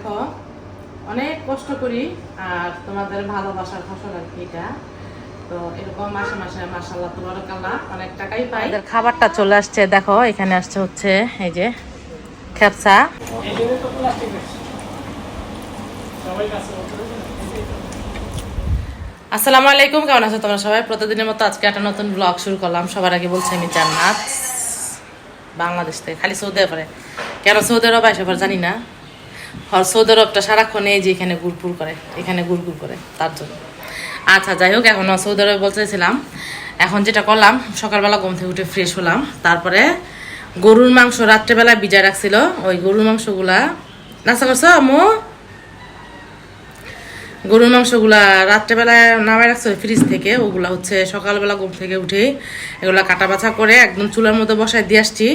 দেখো, অনেক কষ্ট করি আর তোমাদের ভালোবাসার ফসল আর কি এটা। তো মাসে দেখো আসসালামু আলাইকুম, কেমন আছো তোমরা সবাই? প্রতিদিনের মতো আজকে একটা নতুন ব্লগ শুরু করলাম। সবার আগে বলছি আমি জান্নাত। বাংলাদেশ থেকে, খালি সৌদি আরবে। কেন সৌদি আরব আসে জানি না। আর সৌদি আরবটা সারাক্ষণ এই যে এখানে গুড়পুর করে, এখানে গুড়গুড় করে, তার জন্য। আচ্ছা যাই হোক, এখন সৌদি আরবে বলতেছিলাম। এখন যেটা করলাম, সকালবেলা ঘুম থেকে উঠে ফ্রেশ হলাম। তারপরে গরুর মাংস রাত্রেবেলা ভিজায় রাখছিল। ওই গরুর মাংসগুলা, নাস্তা করছ, আম্মু? গরুর মাংসগুলা রাত্রেবেলায় নামাই রাখছে ফ্রিজ থেকে, ওগুলা হচ্ছে সকালবেলা ঘুম থেকে উঠে এগুলা কাটা বাছা করে একদম চুলার মধ্যে বসায় দিয়ে আসছি।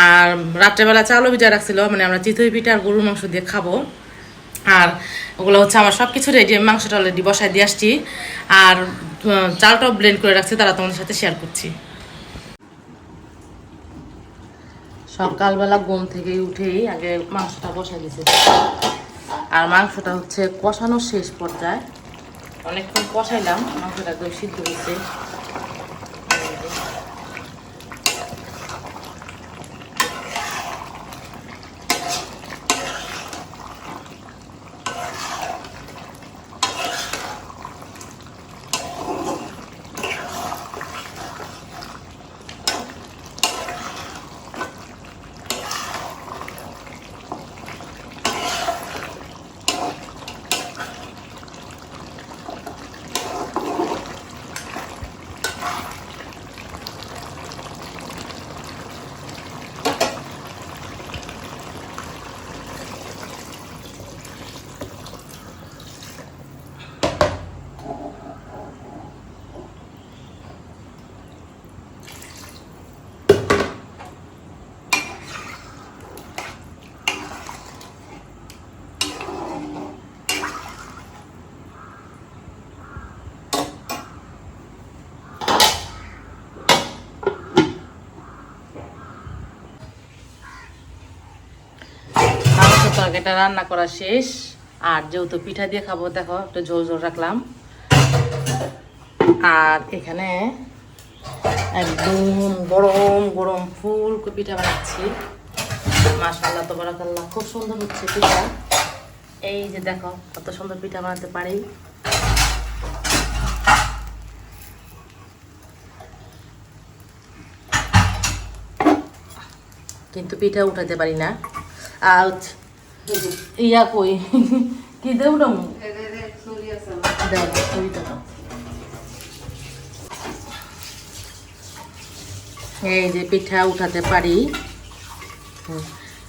আর রাত্রেবেলা চালও ভিজা রাখছিল মানে আমরা চিতই পিঠা আর গরুর মাংস দিয়ে খাব। আর ওগুলো হচ্ছে আমার সব কিছু রেডি মাংসটা অলরেডি বসায় দিয়ে আসছি। আর চালটাও ব্লেন্ড করে রাখছি, তারা তোমাদের সাথে শেয়ার করছি। সকালবেলা ঘুম থেকে উঠেই আগে মাংসটা বসাই দিয়েছি। আর মাংসটা হচ্ছে কষানো শেষ পর্যায়ে। অনেকক্ষণ কষাইলাম মাংসটা একদম সিদ্ধ হচ্ছে মাংস তরকারিটা রান্না করা শেষ, আর যেহেতু পিঠা দিয়ে খাব, দেখো, একটু ঝোল ঝোল রাখলাম। আর এখানে একদম গরম গরম ফুল পিঠা বানাচ্ছি। মাশাল্লাহ তো বরাকাল্লাহ খুব সুন্দর হচ্ছে পিঠা। এই যে দেখো, কত সুন্দর পিঠা বানাতে পারি। কিন্তু পিঠা উঠাতে পারি না। আউট ইয়া কই? কি দেব না দাও। এই যে পিঠা উঠাতে পারি।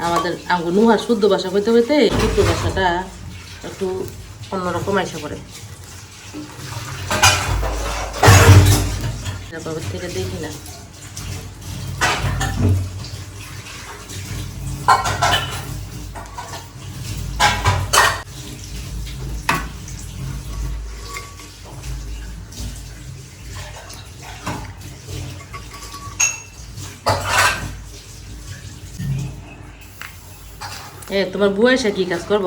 আমাদের আঙ্গু নুহার শুদ্ধ ভাষা হইতে হইতে শুদ্ধ ভাষাটা একটু অন্যরকম আইসা পড়ে। তারপর থেকে দেখি না। এ, তোমার বুয়া এসে কি কাজ করব?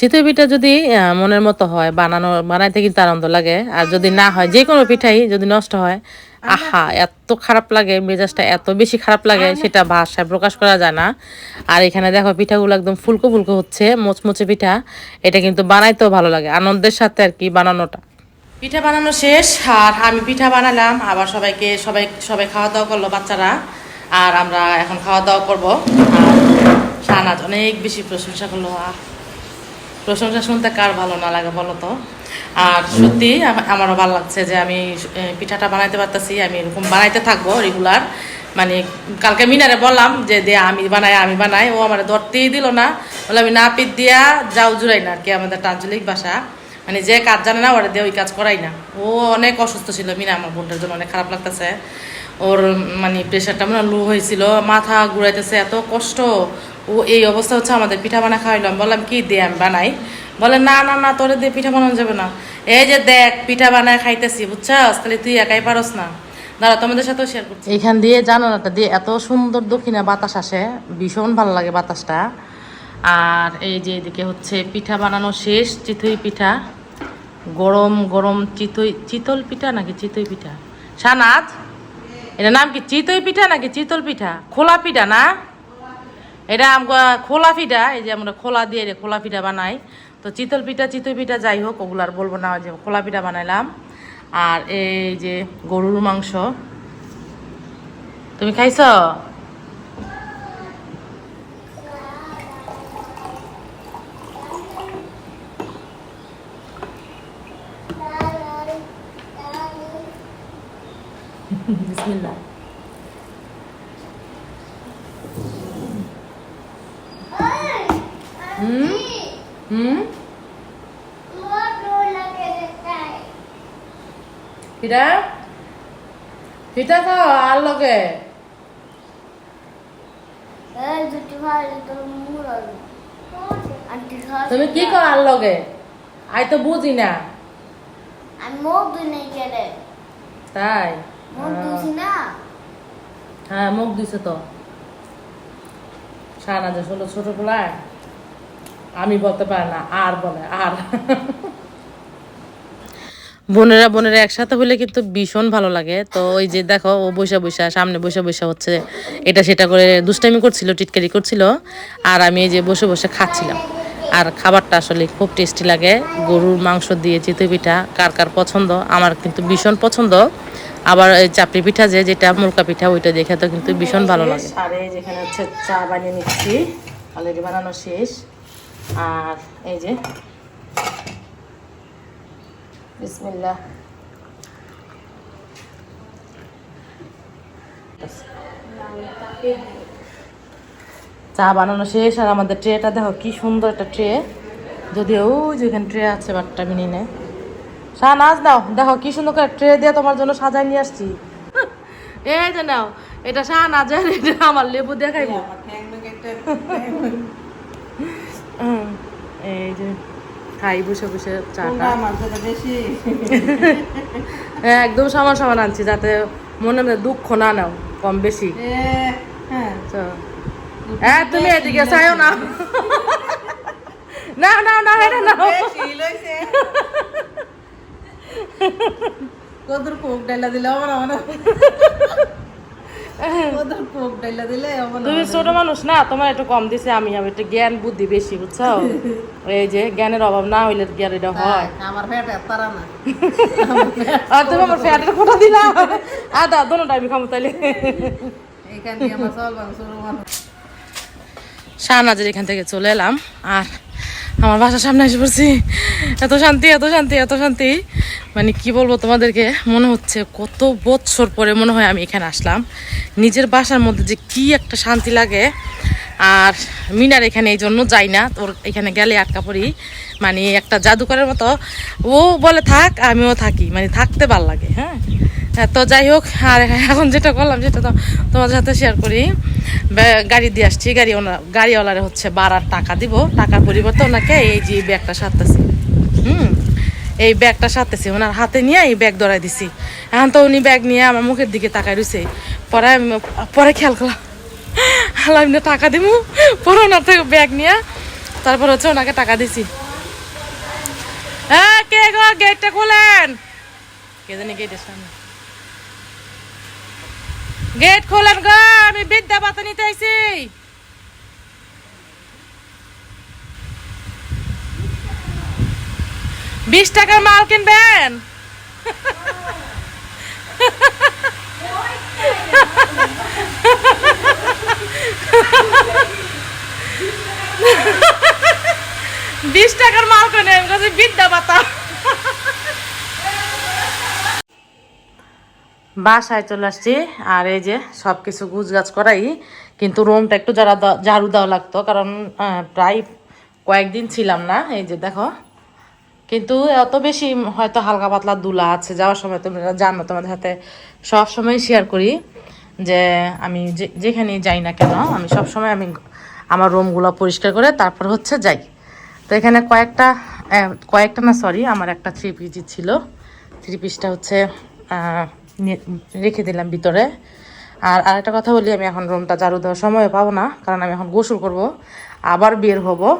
চিতই পিঠা যদি মনের মতো হয়, বানানো, বানাইতে কিন্তু আনন্দ লাগে। আর যদি না হয়, যে কোনো পিঠাই যদি নষ্ট হয় আহা এত খারাপ লাগে মেজাজটা এত বেশি খারাপ লাগে সেটা ভাষায় প্রকাশ করা যায় না। আর এখানে দেখো পিঠাগুলো একদম ফুলকো ফুলকো হচ্ছে মোচমোচে পিঠা। এটা কিন্তু বানাইতেও ভালো লাগে আনন্দের সাথে আর কি বানানোটা। পিঠা বানানো শেষ আর আমি পিঠা বানালাম আবার সবাইকে সবাই সবাই খাওয়া দাওয়া করল বাচ্চারা আর আমরা এখন খাওয়া দাওয়া করব। আর শাহনাজ অনেক বেশি প্রশংসা করল প্রশংসা শুনতে কার ভালো না লাগে বলো তো? আর সত্যি আমারও ভালো লাগছে যে আমি পিঠাটা বানাইতে পারতেছি, আমি এরকম বানাইতে থাকব রেগুলার মানে কালকে মিনারে বললাম যে দে, আমি বানাই আমি বানাই। ও আমার ধরতেই দিল না। বলে আমি না পিট দিয়া যাও জুড়াই না আর কি আমাদের আঞ্চলিক ভাষা। মানে যে কাজ জানে না, ওরা দিয়ে ওই কাজ করাই না। ও অনেক অসুস্থ ছিল, মিনা আমার বোনটার জন্য অনেক খারাপ লাগতেছে। ওর মানে প্রেশারটা মানে লো হয়েছিল, মাথা ঘুরাইতেছে, এত কষ্ট। ও এই অবস্থা হচ্ছে আমাদের পিঠা বানা খাওয়াইলাম বললাম, কি দিয়ে আমি বানাই। বলে, না না না, তোরে দিয়ে পিঠা বানানো যাবে না। এই যে দেখ, পিঠা বানায় খাইতেছি, বুঝছাস? তাহলে তুই একাই পারস না। দাঁড়া, তোমাদের সাথেও শেয়ার করছি। এইখান দিয়ে জানালাটা দিয়ে এত সুন্দর দক্ষিণে বাতাস আসে, ভীষণ ভালো লাগে বাতাসটা। আর এই যে এদিকে হচ্ছে পিঠা বানানো শেষ, চিতই পিঠা। গরম গরম চিতই, চিতল পিঠা নাকি চিতই পিঠা? সানাথ এটা নাম কি, চিতই পিঠা নাকি চিতল পিঠা? খোলা পিঠা না? এটা খোলা পিঠা, এই যে আমরা খোলা দিয়ে খোলা পিঠা বানাই। তো চিতল পিঠা চিতল পিঠা যাই হোক, ওগুলো আর বলব না, যে খোলা পিঠা বানাইলাম। আর এই যে গরুর মাংস। তুমি খাইছ বিসমিল্লাহ হুম হুম পিঠা পিঠা খাও আর লগে। তুমি কি কর আর লগে? আই তো বুঝি না। তাই? না? হ্যাঁ মুখ দিছে তো। সারা যে ষোলো ছোট পোলায় আমি বলতে পারি না আর বলে আর। বোনেরা বোনেরা একসাথে হলে কিন্তু ভীষণ ভালো লাগে। তো ওই যে দেখো, ও বৈশা বৈশা সামনে বসে বসে হচ্ছে এটা সেটা করে দুষ্টামি করছিল, টিটকারি করছিল। আর আমি এই যে বসে বসে খাচ্ছিলাম। আর খাবারটা আসলে খুব টেস্টি লাগে। গরুর মাংস দিয়ে চিতই পিঠা, কার কার পছন্দ? আমার কিন্তু ভীষণ পছন্দ। আবার এই চাপড়ি পিঠা যে, যেটা মুরকা পিঠা, ওইটা দেখে তো কিন্তু ভীষণ ভালো লাগে। সারে যেখানে হচ্ছে চা বানিয়ে নিচ্ছি, অলরেডি বানানো শেষ। আর এই যে বিসমিল্লাহ। চা বানানো শেষ আর আমাদের ট্রেটা দেখো কি সুন্দর একটা ট্রে। যদি ওই যে এখানে ট্রে আছে বাটটা মিনি নে শাহ নাচ দাও দেখো কি সুন্দর করে ট্রে দিয়ে তোমার জন্য সাজাই নিয়ে আসছি। এই যে নাও এটা শাহ নাচের এটা আমার লেবু দিয়ে খাইবো এই যে খাই বসে বসে চাটা হ্যাঁ একদম সমান সমান আনছি যাতে মনে মনে দুঃখ না নাও কম বেশি। তো। হ্যাঁ তুমি এদিকে চাইও না। না না না এটা নাও কদর কোক ডাইলা দিলে আমার তুমি ছোট মানুষ না তোমার একটু কম দিছে আমি আমি একটু জ্ঞান বুদ্ধি বেশি বুঝছ? এই যে জ্ঞানের অভাব না হইলে জ্ঞান এটা হয়? আমার পেট তারা না। আর তুমি আমার ফ্যাটের ফোটা দিলা? আদা দোনোটা আমি খামো তাইলে। শাহনাজের এখান থেকে চলে এলাম আর আমার বাসার সামনে এসে পড়ছি। এত শান্তি এত শান্তি এত শান্তি। মানে কি বলব তোমাদেরকে, মনে হচ্ছে কত বছর পরে মনে হয় আমি এখানে আসলাম। নিজের বাসার মধ্যে যে কি একটা শান্তি লাগে। আর মিনার এখানে এই জন্য যাই না। তোর এখানে গেলে আটকা পড়ি। মানে একটা জাদুকরের মতো। ও বলে থাক আমিও থাকি। মানে থাকতে ভালো লাগে হ্যাঁ? হ্যাঁ, তো যাই হোক আর এখন যেটা করলাম সেটা তো তোমাদের সাথে শেয়ার করি। গাড়ি দিয়ে আসছি। গাড়ি ওনা গাড়িওয়ালারে হচ্ছে বাড়ার টাকা দিব। টাকার পরিবর্তে ওনাকে এই যে ব্যাগটা সারতেছি। হুম? এই ব্যাগটা সারতেছি। ওনার হাতে নিয়ে এই ব্যাগ ধরাই দিছি। এখন তো উনি ব্যাগ নিয়ে আমার মুখের দিকে তাকাই রয়েছে পরে পরে খেয়াল করলাম। আমি টাকা দিব পরে থেকে ব্যাগ নিয়ে তারপর হচ্ছে ওনাকে টাকা দিছি। হ্যাঁ কে গো গেটটা খোলেন? কে জানি গেট খোলেন গো, আমি বিদ্যা পাতা নিতে বিশ টাকার মাল কিনবেন? বিশ টাকার মাল কেনেন কাছে বিদ্যা পাতা। বাসায় চলে আসছি, আর এই যে সব কিছু গুছগাছ করাই, কিন্তু রুমটা একটু যারা ঝাড়ু দেওয়া লাগতো, কারণ প্রায় কয়েকদিন ছিলাম না, এই যে দেখো। কিন্তু এত বেশি হয়তো হালকা পাতলা দুলা আছে, যাওয়ার সময় তোমরা জানো, তোমাদের সাথে সব সময় শেয়ার করি। যে আমি যে- যেখানেই যাই না কেন, আমি সব সময় আমি আমার রুমগুলো পরিষ্কার করে তারপর হচ্ছে যাই। তো এখানে কয়েকটা কয়েকটা না সরি আমার একটা থ্রি পিজি ছিল। থ্রি পিসটা হচ্ছে রেখে দিলাম ভিতরে। আর আরেকটা কথা বলি, আমি এখন রুমটা ঝাড়ু দেওয়ার সময় পাবো না, কারণ আমি এখন গোসল করব, আবার বের হব।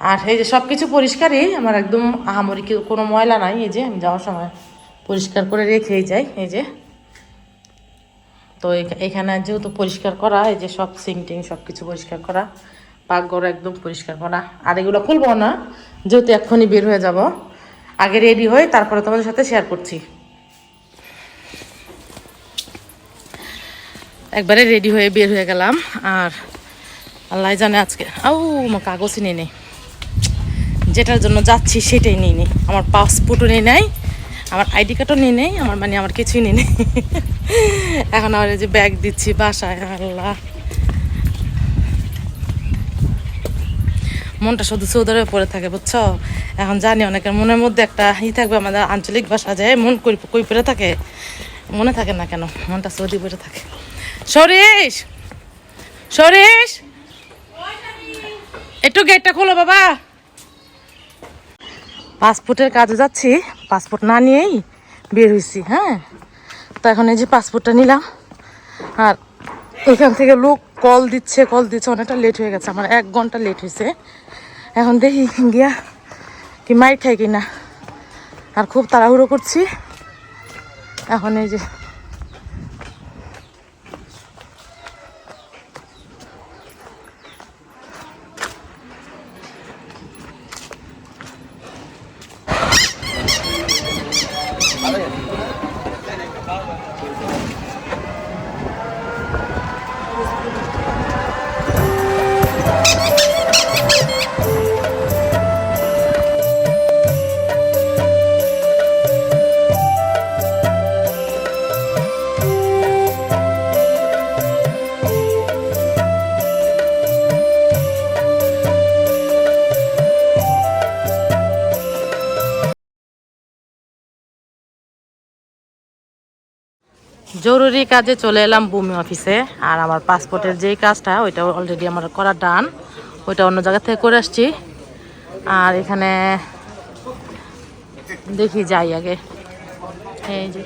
আর এই যে সব কিছু পরিষ্কারই, আমার একদম আহামরি কোনো ময়লা নাই, এই যে আমি যাওয়ার সময় পরিষ্কার করে রেখেই যাই, এই যে। তো এখানে যেহেতু পরিষ্কার করা, এই যে সব সিং টিং সব কিছু পরিষ্কার করা, পাকঘর একদম পরিষ্কার করা। আর এগুলো খুলবো না, যেহেতু এক্ষুনি বের হয়ে যাব। আগে রেডি হয়ে তারপরে তোমাদের সাথে শেয়ার করছি। একবারে রেডি হয়ে বের হয়ে গেলাম, আর আল্লাহ জানে আজকে, আউ, আমার কাগজ নিয়ে নেই যেটার জন্য যাচ্ছি সেটাই নিয়ে নেই আমার পাসপোর্টও নেই নাই আমার আইডি কার্ডও নিয়ে নেই, আমার মানে আমার কিছুই নিয়ে নেই। এখন আমার এই যে ব্যাগ দিচ্ছি বাসায়, আল্লাহ। মনটা শুধু সৌদরে পড়ে থাকে, বুঝছ? এখন জানি অনেকের মনের মধ্যে একটা ই থাকবে, আমাদের আঞ্চলিক ভাষা যায় মন কই কই পড়ে থাকে, মনে থাকে না কেন, মনটা সৌদি পড়ে থাকে। সরিস সরিস একটু গেটটা খোলো বাবা। পাসপোর্টের কাজে যাচ্ছি, পাসপোর্ট না নিয়েই বের হয়েছি হ্যাঁ? তো এখন এই যে পাসপোর্টটা নিলাম, আর এখান থেকে লোক কল দিচ্ছে কল দিচ্ছে, অনেকটা লেট হয়ে গেছে, আমার এক ঘণ্টা লেট হয়েছে এখন দেখি গিয়া কি মাইর খাই কিনা। আর খুব তাড়াহুড়ো করছি। এখন এই যে জরুরি কাজে চলে এলাম ভূমি অফিসে, আর আমার পাসপোর্টের যেই কাজটা, ওইটা অলরেডি আমার করা ডান ওইটা অন্য জায়গা থেকে করে আসছি। আর এখানে দেখি যাই আগে। এই যে।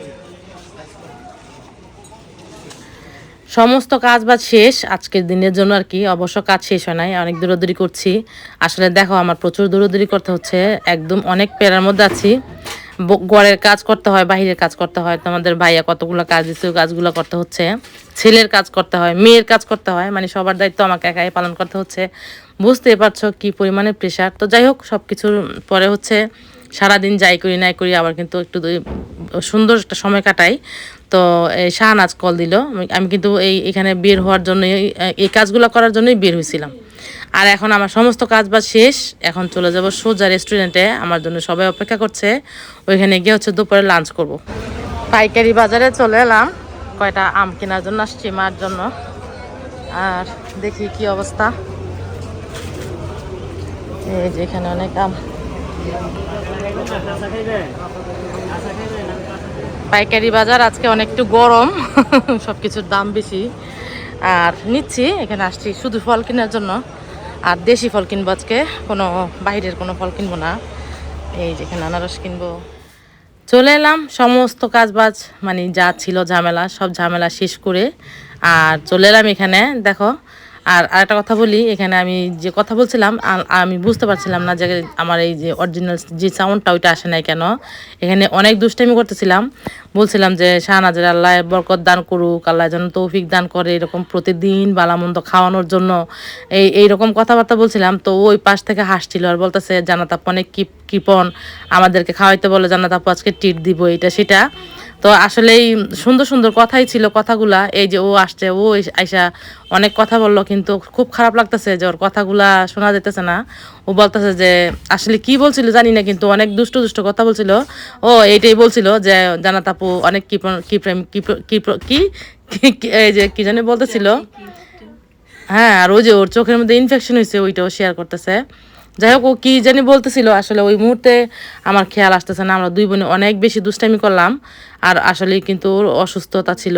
সমস্ত কাজ বাজ শেষ, আজকের দিনের জন্য আর কি, অবশ্য কাজ শেষ হয় নাই, অনেক দূরদূরি করছি। আসলে দেখো, আমার প্রচুর দূরদূরি করতে হচ্ছে, একদম অনেক পেরার মধ্যে আছি। ঘরের কাজ করতে হয়, বাহিরের কাজ করতে হয়। তোমাদের ভাইয়া কতগুলো কাজ দিচ্ছে ওই কাজগুলো করতে হচ্ছে। ছেলের কাজ করতে হয়, মেয়ের কাজ করতে হয় মানে সবার দায়িত্ব আমাকে একাই পালন করতে হচ্ছে। বুঝতেই পারছ কি পরিমাণে প্রেশার তো যাই হোক সব কিছুর পরে হচ্ছে সারাদিন যাই করি, নাই করি, আবার কিন্তু একটু সুন্দর একটা সময় কাটাই। তো, এই শাহনাজ কল দিল। আমি কিন্তু এই, এখানে বের হওয়ার জন্যই এই কাজগুলো করার জন্যই বের হয়েছিলাম। আর এখন আমার সমস্ত কাজ বাজ শেষ। এখন চলে যাব সোজা রেস্টুরেন্টে। আমার জন্য সবাই অপেক্ষা করছে। ওইখানে গিয়ে হচ্ছে দুপুরে লাঞ্চ করব। পাইকারি বাজারে চলে এলাম। কয়টা আম কেনার জন্য আসছি মার জন্য। আর দেখি কি অবস্থা। এই যে এখানে অনেক আম। পাইকারি বাজার আজকে অনেকটু গরম। সব কিছুর দাম বেশি। আর নিচ্ছি, এখানে আসছি শুধু ফল কেনার জন্য। আর দেশি ফল কিনবো আজকে, কোনো বাইরের কোনো ফল কিনবো না। এই যেখানে আনারস কিনবো। চলে এলাম, সমস্ত কাজবাজ মানে যা ছিল ঝামেলা, সব ঝামেলা শেষ করে। আর চলে এলাম এখানে, দেখো আর আরেকটা কথা বলি, এখানে আমি যে কথা বলছিলাম আমি বুঝতে পারছিলাম না যে আমার এই যে অরিজিনাল যে সাউন্ডটা ওইটা আসে নাই কেন। এখানে অনেক দুষ্টামি করতেছিলাম। বলছিলাম যে শাহনাজের আল্লাহ বরকত দান করুক, আল্লাহ যেন তৌফিক দান করে এরকম প্রতিদিন বালামন্দ খাওয়ানোর জন্য। এই, এইরকম কথাবার্তা বলছিলাম, তো ওই পাশ থেকে হাসছিল আর বলতেছে জানাতাপ অনেক কিপ, কিপন, আমাদেরকে খাওয়াইতে বলে জানাতাপ আজকে টিট দিব এটা সেটা। তো আসলেই সুন্দর সুন্দর কথাই ছিল কথাগুলা, এই যে ও আসছে, ও আইসা অনেক কথা বলল, কিন্তু খুব খারাপ লাগতেছে যে ওর কথাগুলা শোনা যেতেছে না। ও বলতেছে যে, আসলে কি বলছিল জানি না, কিন্তু অনেক দুষ্ট দুষ্ট কথা বলছিল। ও এইটাই বলছিল যে জানাত আপু অনেক কি কি প্রেম, কি- কি- এই যে কি জানি বলতেছিল। হ্যাঁ আর ওই যে ওর চোখের মধ্যে ইনফেকশন হয়েছে ওইটাও শেয়ার করতেছে। যাই হোক, ও কি জানি বলতেছিল, আসলে ওই মুহূর্তে আমার খেয়াল আসতেছে না, আমরা দুই বোনে অনেক বেশি দুষ্টামি করলাম, আর আসলে কিন্তু ওর অসুস্থতা ছিল,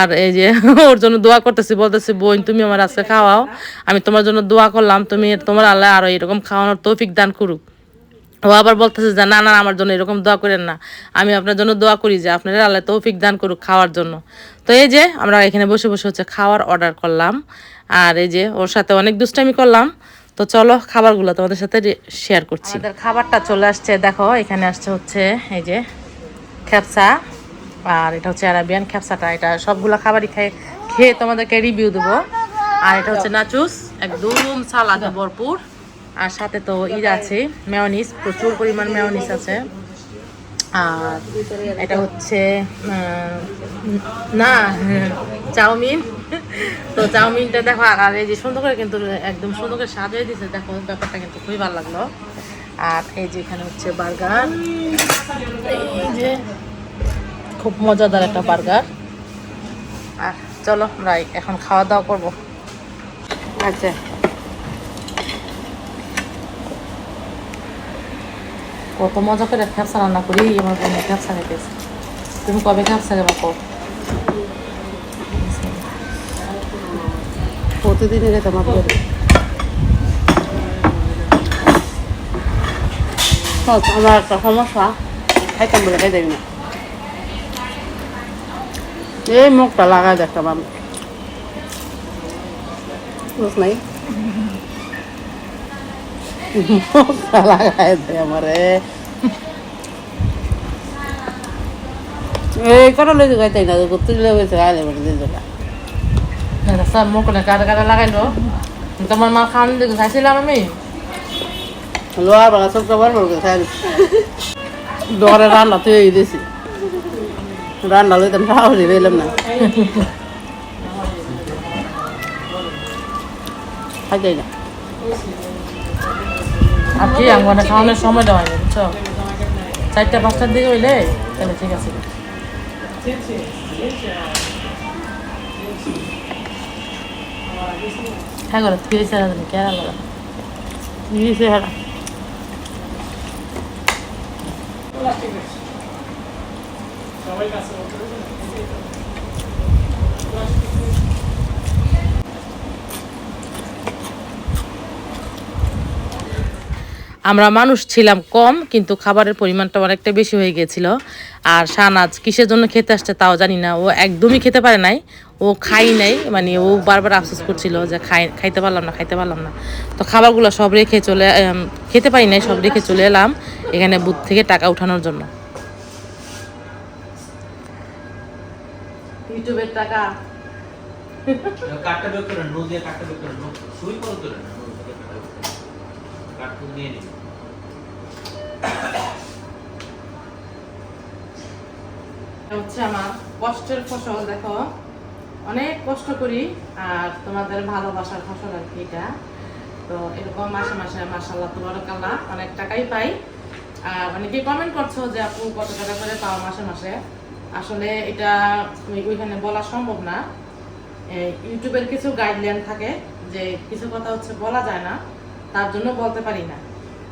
আর এই যে ওর জন্য দোয়া করতেছি, বলতেছি, বোন, তুমি আমার আজকে খাওয়াও, আমি তোমার জন্য দোয়া করলাম, তুমি তোমার আল্লাহ আরও এরকম খাওয়ানোর তৌফিক দান করুক। ও আবার বলতেছে যে, না না আমার জন্য এরকম দোয়া করেন না, আমি আপনার জন্য দোয়া করি যে, আপনারা আল্লাহ তৌফিক দান করুক খাওয়ার জন্য। তো এই যে, আমরা এখানে বসে বসে হচ্ছে খাওয়ার অর্ডার করলাম, আর এই যে, ওর সাথে অনেক দুষ্টামি করলাম তো চলো খাবারগুলো তোমাদের সাথে শেয়ার করছি। খাবারটা চলে আসছে, দেখো, এখানে আসছে হচ্ছে এই যে খ্যাপসা আর এটা হচ্ছে অ্যারাবিয়ান খ্যাপসাটা এটা সবগুলো খাবারই খেয়ে খেয়ে তোমাদেরকে রিভিউ দেবো। আর এটা হচ্ছে নাচুস একদম সালাদে ভরপুর। আর সাথে তো ইর আছে মেয়নিস প্রচুর পরিমাণ মেয়নিস আছে। আর এটা হচ্ছে না, চাউমিন। তো চাউমিনটা দেখো, আর আর এই যে সুন্দর করে কিন্তু একদম সুন্দর করে সাজিয়ে দিয়েছে, দেখো, ব্যাপারটা কিন্তু খুবই ভালো লাগল। আর এই যে এখানে হচ্ছে বার্গার। এই যে খুব মজাদার একটা বার্গার। আর চলো আমরা এখন খাওয়া দাওয়া করব। আচ্ছা কত মজা করে ফ্যাপসা রান্না করি আমার বোনের ফ্যাপসা খেতেছে তুমি কবে ফ্যাপসা খাবা কো প্রতিদিনই খেতাম আপনাদের আমার একটা সমস্যা, খাইতাম বলে খাই দেবি না। এই মুখটা লাগাই দেখতাম আমি। বুঝ নাই? মুখটা লাগাই দে আমারে এই কটা লইতে খাইতাই না তুলে গেছে খাইলে বলে দিয়ে দিলা স্যার মুখ করে কাটা কাটা লাগাইলো তোমার মা খাওয়ান দেখে খাইছিলাম আমি লোহার বাগা সব খাবার বলকে খাই ডরে রান্না তুই এই দিছি রান্না লইতাম সাহসই পেলাম না খাইতাই না আর কি আমার খাওয়ানোর সময় দেওয়া হয়নি বুঝছ? চারটা পাঁচটার দিকে হইলে তাহলে ঠিক আছে। হ্যাঁ করে ফিরে চালা দিলে কেরা করে দিছে হেরা আমরা মানুষ ছিলাম কম কিন্তু খাবারের পরিমাণটা অনেকটা বেশি হয়ে গিয়েছিল আর সানাজ কিসের জন্য খেতে আসছে তাও জানি না। ও একদমই খেতে পারে নাই। ও খাই নাই মানে ও বারবার আফসোস করছিল যে খাই খাইতে পারলাম না খাইতে পারলাম না। তো খাবারগুলো সব রেখে চলে খেতে পারি নাই সব রেখে চলে এলাম এখানে বুথ থেকে টাকা উঠানোর জন্য। ইউটিউবের টাকা। বের করে নো দিয়ে বের করে নো সুই করে না নো করে কাঠ তো নিয়ে নিবি। হচ্ছে আমার কষ্টের ফসল, দেখো। অনেক কষ্ট করি, আর তোমাদের ভালোবাসার ফসল আর কি এটা। তো এরকম মাসে মাসে মাসাল্লাহ তোমারকাল্লাহ অনেক টাকাই পাই। আর অনেকে কমেন্ট করছ যে, আপু, কত টাকা করে পাও মাসে মাসে? আসলে এটা ওইখানে বলা সম্ভব না। ইউটিউবের কিছু গাইডলাইন থাকে যে, কিছু কথা হচ্ছে বলা যায় না, তার জন্য বলতে পারি না।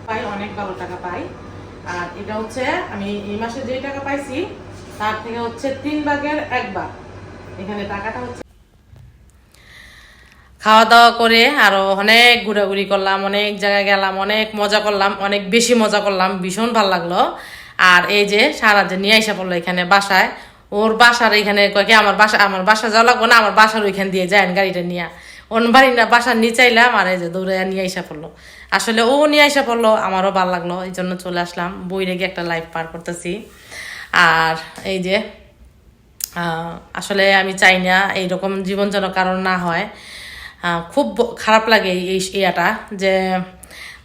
পাই, অনেক ভালো টাকা পাই। আর এটা হচ্ছে আমি এই মাসে যে টাকা পাইছি, তার থেকে হচ্ছে তিন ভাগের এক ভাগ। এখানে টাকাটা হচ্ছে খাওয়া দাওয়া করে আরও অনেক ঘোরাঘুরি করলাম, অনেক জায়গায় গেলাম, অনেক মজা করলাম, অনেক বেশি মজা করলাম, ভীষণ ভালো লাগল। আর এই যে সারা যে নিয়ে আইসা পড়ল এখানে বাসায়, ওর বাসার এখানে কয় কি, আমার বাসা আমার বাসা যাওয়া লাগবো না, আমার বাসার ওইখান দিয়ে যায় গাড়িটা নিয়ে। ওর বাড়ি না, বাসার নিয়ে চাইলাম আর এই যে দৌড়ে নিয়ে আইসা পড়ল। আসলে ও নিয়ে আইসা পড়ল, আমারও ভালো লাগল, এই জন্য চলে আসলাম। বই রেখে একটা লাইফ পার করতেছি। আর এই যে আসলে আমি চাই না এইরকম জীবন যেন কারণ না হয়। খুব খারাপ লাগে এই ইয়াটা যে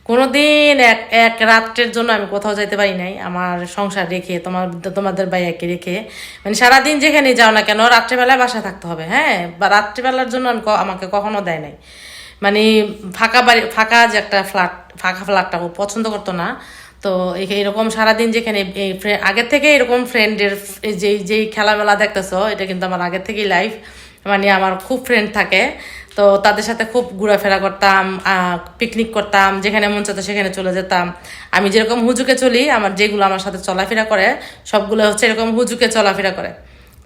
কোনোদিন এক এক রাত্রের জন্য আমি কোথাও যাইতে পারি নাই। আমার সংসার রেখে, তোমার, তোমাদের বাইয়াকে রেখে। মানে সারাদিন যেখানে যাও না কেন, রাত্রেবেলায় বাসায় থাকতে হবে হ্যাঁ? বা রাত্রেবেলার জন্য আমি আমাকে কখনো দেয় নাই। মানে ফাঁকা বাড়ি, ফাঁকা যে একটা ফ্ল্যাট ফাঁকা ফ্ল্যাটটা পছন্দ করতো না। তো এইরকম সারাদিন যেখানে, এই আগের থেকে এরকম ফ্রেন্ডের যেই যেই খেলামেলা দেখতেছো, এটা কিন্তু আমার আগের থেকেই লাইফ মানে আমার খুব ফ্রেন্ড থাকে। তো তাদের সাথে খুব ঘোরাফেরা করতাম পিকনিক করতাম, যেখানে মন চাইতো সেখানে চলে যেতাম। আমি যেরকম হুজুকে চলি, আমার যেগুলো আমার সাথে চলাফেরা করে, সবগুলো হচ্ছে এরকম হুজুকে চলাফেরা করে।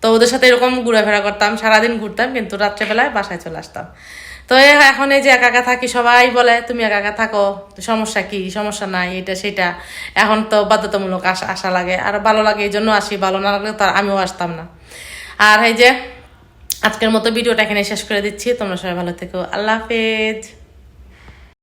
তো ওদের সাথে এরকম ঘোরাফেরা করতাম, সারাদিন ঘুরতাম, কিন্তু রাত্রেবেলায় বাসায় চলে আসতাম। তো এখন এই যে একা একা থাকি, সবাই বলে, তুমি একা একা থাকো সমস্যা কি? সমস্যা নাই, এটা সেটা। এখন তো বাধ্যতামূলক আসা আসা লাগে, আর ভালো লাগে, এই জন্য আসি, ভালো না লাগলে তো আমিও আসতাম না। আর এই যে আজকের মতো ভিডিওটা এখানে শেষ করে দিচ্ছি। তোমরা সবাই ভালো থেকো। আল্লাহ হাফেজ।